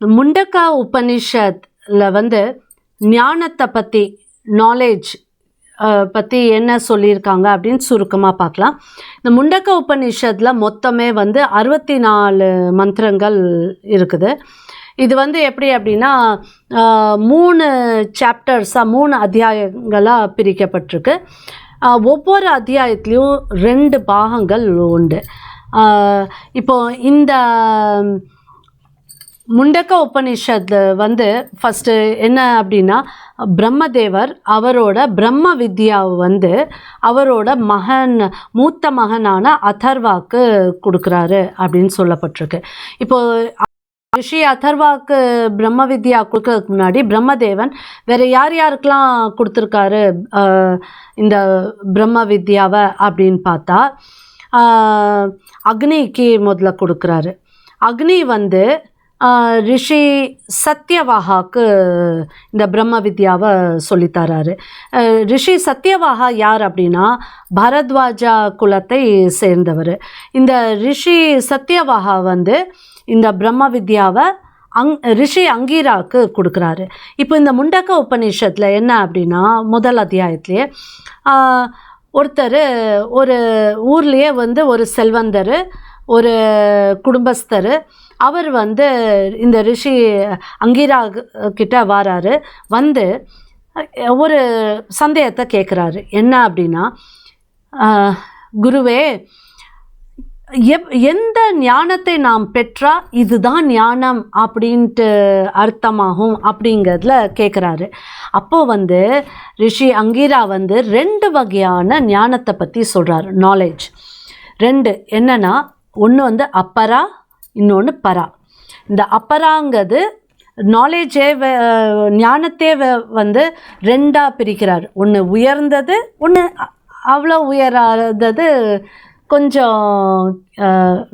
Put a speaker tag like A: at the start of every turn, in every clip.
A: முண்டக்கா உபனிஷத்தில் வந்து ஞானத்தை பற்றி நாலேஜ் பற்றி என்ன சொல்லியிருக்காங்க அப்படின்னு சுருக்கமாக பார்க்கலாம். இந்த முண்டக்க உபனிஷத்தில் மொத்தமே வந்து அறுபத்தி நாலு மந்திரங்கள் இருக்குது. இது வந்து எப்படி அப்படின்னா மூணு சாப்டர்ஸாக மூணு அத்தியாயங்களாக பிரிக்கப்பட்டிருக்கு. ஒவ்வொரு அத்தியாயத்துலேயும் ரெண்டு பாகங்கள் உண்டு. இப்போது இப்போ இந்த முண்டக்க உபனிஷத் வந்து ஃபஸ்ட்டு என்ன அப்படின்னா பிரம்மதேவர் அவரோட பிரம்ம வித்யாவை வந்து அவரோட மகன் மூத்த மகனான அதர்வாக்கு கொடுக்குறாரு அப்படின்னு சொல்லப்பட்டிருக்கு. இப்போது ரிஷி அதர்வாக்கு பிரம்ம வித்யா கொடுக்கறதுக்கு முன்னாடி பிரம்மதேவன் வேறு யார் யாருக்கெல்லாம் கொடுத்துருக்காரு இந்த பிரம்ம வித்யாவை அப்படின்னு பார்த்தா அக்னிக்கு முதல்ல கொடுக்குறாரு. அக்னி வந்து ரிஷி சத்யவாகாவுக்கு இந்த பிரம்ம வித்யாவை சொல்லித்தராரு. ரிஷி சத்யவாகா யார் அப்படின்னா பரத்வாஜா குலத்தை சேர்ந்தவர். இந்த ரிஷி சத்யவாகா வந்து இந்த பிரம்ம வித்யாவை அங் ரிஷி அங்கீராக்கு கொடுக்குறாரு. இப்போ இந்த முண்டக்க உபநிஷத்தில் என்ன அப்படின்னா முதல் அத்தியாயத்திலேயே ஒருத்தர் ஒரு ஊர்லேயே வந்து ஒரு செல்வந்தர் ஒரு குடும்பஸ்தர். அவர் வந்து இந்த ரிஷி அங்கீரா கிட்ட வாராரு. வந்து ஒரு சந்தேகத்தை கேட்குறாரு என்ன அப்படின்னா குருவே எப் எந்த ஞானத்தை நாம் பெற்றால் இதுதான் ஞானம் அப்படின்ட்டு அர்த்தமாகும் அப்படிங்கிறதுல கேட்குறாரு அப்போது வந்து ரிஷி அங்கீரா வந்து ரெண்டு வகையான ஞானத்தை பற்றி சொல்கிறார் நாலேஜ் ரெண்டு என்னென்னா ஒன்று வந்து அப்பரா இன்னொன்று பரா. இந்த அப்பராங்கிறது நாலேஜே ஞானத்தே வ- வந்து ரெண்டாக பிரிக்கிறார். ஒன்று உயர்ந்தது ஒன்று அவ்வளோ உயராதது கொஞ்சம்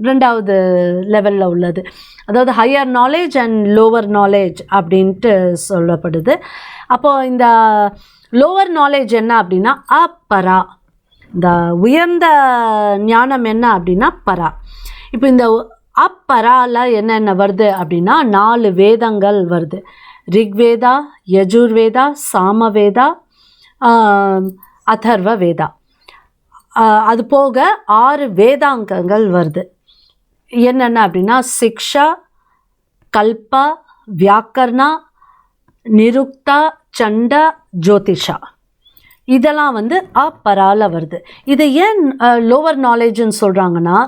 A: ரெண்டாவது லெவலில் உள்ளது. அதாவது higher knowledge and lower knowledge அப்படின்ட்டு சொல்லப்படுது. அப்போது இந்த லோவர் நாலேஜ் என்ன அப்படின்னா அப்பரா. இந்த உயர்ந்த ஞானம் என்ன அப்படின்னா பரா. இப்போ இந்த அப்பரால என்னென்ன வருது அப்படின்னா நாலு வேதங்கள் வருது. ரிக்வேதா யஜுர்வேதா சாமவேதா அதர்வ வேதா அது போக ஆறு வேதாங்கங்கள் வருது. என்னென்ன அப்படின்னா சிக்ஷா கல்பா வியாக்கர்ணா நிருக்தா சண்டா ஜோதிஷா. இதெல்லாம் வந்து அப்பரால வருது. இது ஏன் லோவர் நாலேஜ்னு சொல்கிறாங்கன்னா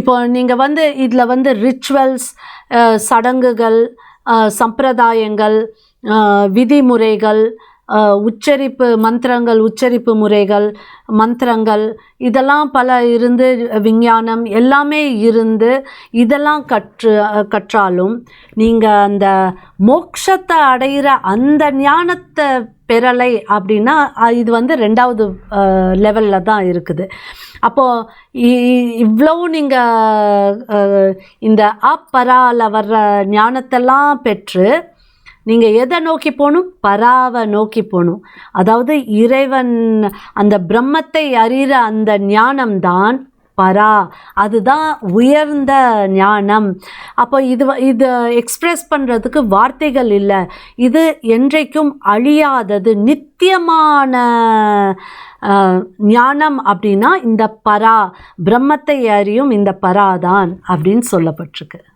A: இப்போ நீங்கள் வந்து இதில் வந்து ரிச்சுவல்ஸ் சடங்குகள் சம்பிரதாயங்கள் விதிமுறைகள் உச்சரிப்பு மந்திரங்கள் உச்சரிப்பு முறைகள் மந்திரங்கள் இதெல்லாம் பல இருந்து விஞ்ஞானம் எல்லாமே இருந்து இதெல்லாம் கற்று கற்றாலும் நீங்கள் அந்த மோட்சத்தை அடைகிற அந்த ஞானத்தை பெறலை அப்படின்னா இது வந்து ரெண்டாவது லெவலில் தான் இருக்குது. அப்போது இவ்வளவு நீங்கள் இந்த அப்பரால வர்ற ஞானத்தெல்லாம் பெற்று நீங்கள் எதை நோக்கி போகணும்? பராவை நோக்கி போகணும். அதாவது இறைவன் அந்த பிரம்மத்தை அறிகிற அந்த ஞானம்தான் பரா. அதுதான் உயர்ந்த ஞானம். அப்போ இது வ- இது எக்ஸ்பிரஸ் பண்ணுறதுக்கு வார்த்தைகள் இல்லை. இது என்றைக்கும் அழியாதது. நித்தியமான ஞானம் அப்படின்னா இந்த பரா. பிரம்மத்தை அறியும் இந்த பரா தான் அப்படின்னு சொல்லப்பட்டிருக்கு.